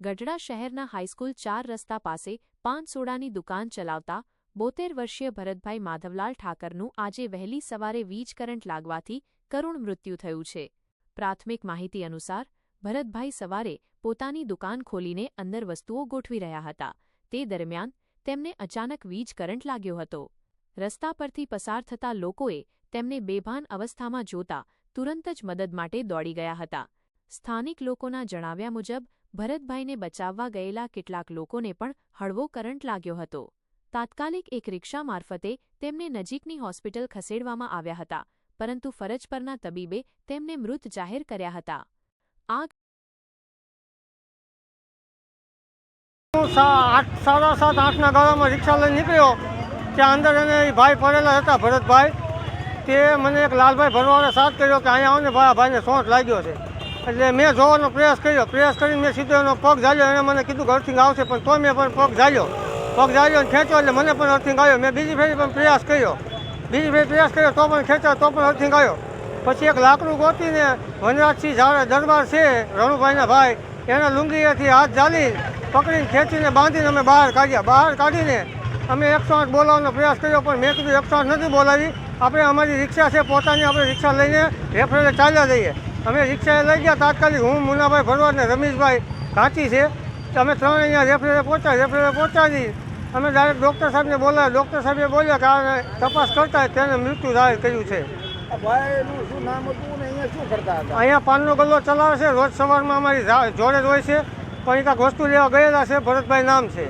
ગઢડા શહેરના હાઈસ્કૂલ ચાર રસ્તા પાસે પાન સોડાની દુકાન ચલાવતા બોતેર વર્ષીય ભરતભાઈ માધવલાલ ઠાકરનું આજે વહેલી સવારે વીજ કરંટ લાગવાથી કરુણ મૃત્યુ થયું છે. પ્રાથમિક માહિતી અનુસાર, ભરતભાઈ સવારે પોતાની દુકાન ખોલીને અંદર વસ્તુઓ ગોઠવી રહ્યા હતા. તે દરમિયાન તેમને અચાનક વીજ કરંટ લાગ્યો હતો. રસ્તા પરથી પસાર થતા લોકોએ તેમને બેભાન અવસ્થામાં જોતા તુરંત જ મદદ માટે દોડી ગયા હતા. સ્થાનિક લોકોના જણાવ્યા મુજબ ભરતભાઈને બચાવવા ગયેલા કેટલાક લોકોને પણ હળવો કરંટ લાગ્યો હતો. તાત્કાલિક એક રિક્ષા મારફતે તેમને નજીકની હોસ્પિટલ ખસેડવામાં આવ્યા હતા, પરંતુ ફરજ પરના તબીબે તેમને મૃત જાહેર કર્યા હતા. આગ આઠ, સાડા સાત, આઠના ગાળામાં રિક્ષા લઈને નીકળ્યો. ત્યાં અંદર એને ભાઈ પડેલા હતા, ભરતભાઈ. તે મને એક લાલભાઈ ભરવાને સાથ કર્યો કે અહીંયા આવને ભાઈ ભાઈને સોંટ લાગ્યો છે. એટલે મેં જોવાનો પ્રયાસ કર્યો. પ્રયાસ કરીને મેં સીધો એનો પગ ઝાલ્યો એને મને કીધું કે અર્થિંગ આવશે, પણ તો મેં પણ પગ ઝાલ્યો. પગ ઝાલ્યો અને ખેંચ્યો એટલે મને પણ અર્થિંગ આવ્યો. મેં બીજી ફેરી પણ પ્રયાસ કર્યો. બીજી ફેરી પ્રયાસ કર્યો, તો પણ ખેંચ્યો, તો પણ અર્થિંગ આવ્યો. પછી એક લાકડું ગોતીને વનરાજસિંહ ઝાડા દરબાર છે, રણુભાઈના ભાઈ, એના લુંગીએથી હાથ ઝાલી પકડીને ખેંચીને બાંધીને અમે બહાર કાઢ્યા. બહાર કાઢીને અમે એકસો આઠ બોલાવવાનો પ્રયાસ કર્યો, પણ મેં કીધું એકસો આઠ નથી બોલાવી. આપણે અમારી રિક્ષા છે, પોતાની આપણે રિક્ષા લઈને રેફરલે ચાલ્યા જઈએ. અમે રિક્ષાએ લઈ ગયા તાત્કાલિક હું મુનાભાઈ ભરવાડ ને રમેશભાઈ ઘાંચી છે. અમે ત્રણ અહીંયા રેફરલે પહોંચ્યા રેફરલે પહોંચાડી અમે ડાયરેક્ટ ડૉક્ટર સાહેબને બોલાવ્યા. ડૉક્ટર સાહેબે બોલ્યા કે આ તપાસ કરતા તેને મૃત્યુ જાહેર કર્યું છે. અહીંયા પાનનો ગલ્લો ચલાવે છે. રોજ સવારમાં અમારી જોડે જ હોય છે. પણ કાંઈક વસ્તુ લેવા ગયેલા છે. ભરતભાઈ નામ છે.